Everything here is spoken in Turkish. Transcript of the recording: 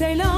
say no.